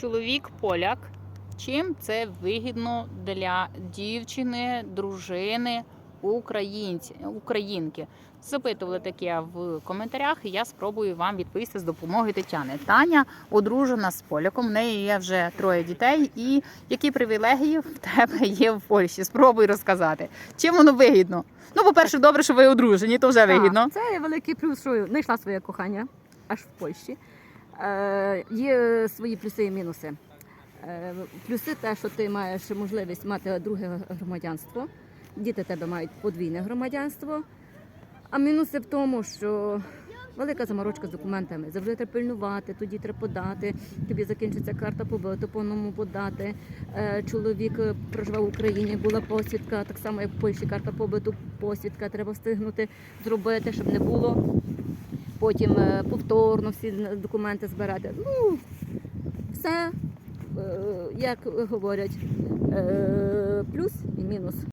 чоловік поляк. Чим це вигідно для дівчини, дружини, українці, українки? Запитували таке в коментарях, і я спробую вам відповісти з допомогою Тетяни. Таня одружена з поляком. В неї є вже троє дітей. І які привілегії в тебе є в Польщі? Спробуй розказати. Чим воно вигідно? Ну, по-перше, добре, що ви одружені, то вже вигідно. Так, це великий плюс, що знайшла своє кохання аж в Польщі. Е, є свої плюси і мінуси. Е, плюси те, що ти маєш можливість мати друге громадянство. Діти тебе мають подвійне громадянство. А мінуси в тому, що велика заморочка з документами. Завжди треба пильнувати, тоді треба подати. Тобі закінчиться карта побиту, по-новому подати. Е, Чоловік проживав в Україні, була посвідка, так само як в Польщі, карта побиту, посвідка. Треба встигнути зробити, щоб не було. Потім е, повторно всі документи збирати. Ну, все, е, як говорять, е, плюс і мінус.